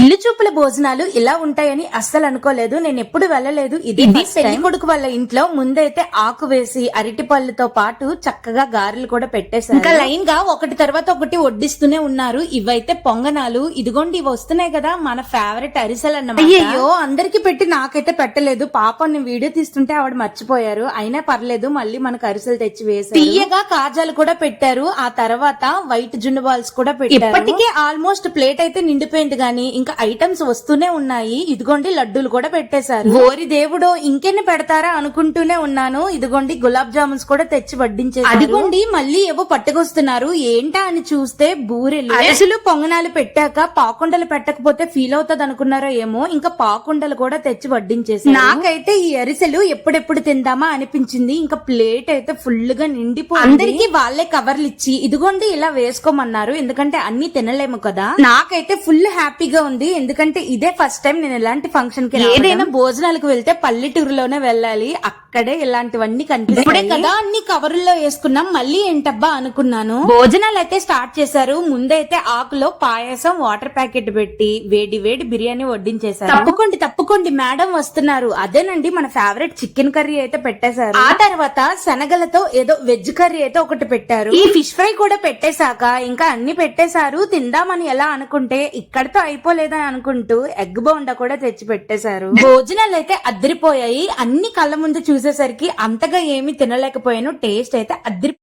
ఇల్లు చూపుల భోజనాలు ఇలా ఉంటాయని అస్సలు అనుకోలేదు. నేను ఎప్పుడు వెళ్ళలేదు. ఇది పెళ్ళి కొడుకు వాళ్ళ ఇంట్లో ముందైతే ఆకు వేసి అరటి పళ్ళతో పాటు చక్కగా గారెలు కూడా పెట్టేశారు. ఇంకా లైన్గా ఒకటి తర్వాత ఒకటి వడ్డిస్తూనే ఉన్నారు. ఇవైతే పొంగనాలు. ఇదిగోండి ఇవి వస్తున్నాయి కదా మన ఫేవరెట్ అరిసెలు అన్నమాట. అయ్యో అందరికి పెట్టి నాకైతే పెట్టలేదు. పాపం నేను వీడియో తీస్తుంటే ఆవిడ మర్చిపోయారు. అయినా పర్లేదు మళ్ళీ మనకు అరిసెలు తెచ్చి వేసి తీయగా కాజాలు కూడా పెట్టారు. ఆ తర్వాత వైట్ జున్ను బాల్స్ కూడా పెట్టారు. ఇప్పటికే ఆల్మోస్ట్ ప్లేట్ అయితే నిండిపోయింది గానీ ఇంకా ఐటమ్స్ వస్తూనే ఉన్నాయి. ఇదిగోండి లడ్డూలు కూడా పెట్టేశారు. ఓరి దేవుడో ఇంకెన్ని పెడతారా అనుకుంటూనే ఉన్నాను. ఇదిగోండి గులాబ్ జామున్స్ కూడా తెచ్చి వడ్డించేసి అదిగోండి మళ్ళీ ఏవో పట్టుకొస్తున్నారు. ఏంటా అని చూస్తే బూరెలు. అరిసెలు పొంగనాలు పెట్టాక పాకుండలు పెట్టకపోతే ఫీల్ అవుతుంది అనుకున్నారో ఏమో. ఇంకా పాకుండలు కూడా తెచ్చి వడ్డించేసి నాకైతే ఈ అరిసెలు ఎప్పుడెప్పుడు తిందామా అనిపించింది. ఇంకా ప్లేట్ అయితే ఫుల్గా నిండిపోయి అందరికి వాళ్ళే కవర్లు ఇచ్చి ఇదిగోండి ఇలా వేసుకోమన్నారు. ఎందుకంటే అన్ని తినలేము కదా. నాకైతే ఫుల్ హ్యాపీగా ఉంది ఎందుకంటే ఇదే ఫస్ట్ టైం నేను ఎలాంటి ఫంక్షన్కి ఏదైనా భోజనాలకు వెళ్తే పల్లెటూరులోనే వెళ్ళాలి. అక్కడే ఇలాంటివన్నీ కనిపిస్తాయి. ఇప్పుడే కదా అన్ని కవరుల్లో వేసుకున్నాం. మళ్ళీ ఏంటబ్బా అనుకున్నాను? భోజనాలు అయితే స్టార్ట్ చేశారు. ముందైతే ఆకులో పాయసం వాటర్ ప్యాకెట్ పెట్టి వేడి వేడి బిర్యానీ వడ్డించేశారు. తప్పకోండి తప్పకోండి. మేడం వస్తున్నారు. అదేనండి మన ఫేవరెట్ చికెన్ కర్రీ అయితే పెట్టేశారు. ఆ తర్వాత శనగలతో ఏదో వెజ్ కర్రీ అయితే ఒకటి పెట్టారు. ఈ ఫిష్ ఫ్రై కూడా పెట్టేశాక ఇంకా అన్ని పెట్టేశారు. తిందామని ఎలా అనుకుంటే ఇక్కడతో అయిపోలేదని అనుకుంటూ ఎగ్ బౌండా కూడా తెచ్చి పెట్టేశారు. భోజనాలు అయితే అద్దరిపోయాయి అన్ని కళ్ళ ముందు చూసేసరికి అంతగా ఏమీ తినలేకపోయాను. టేస్ట్ అయితే అద్దరి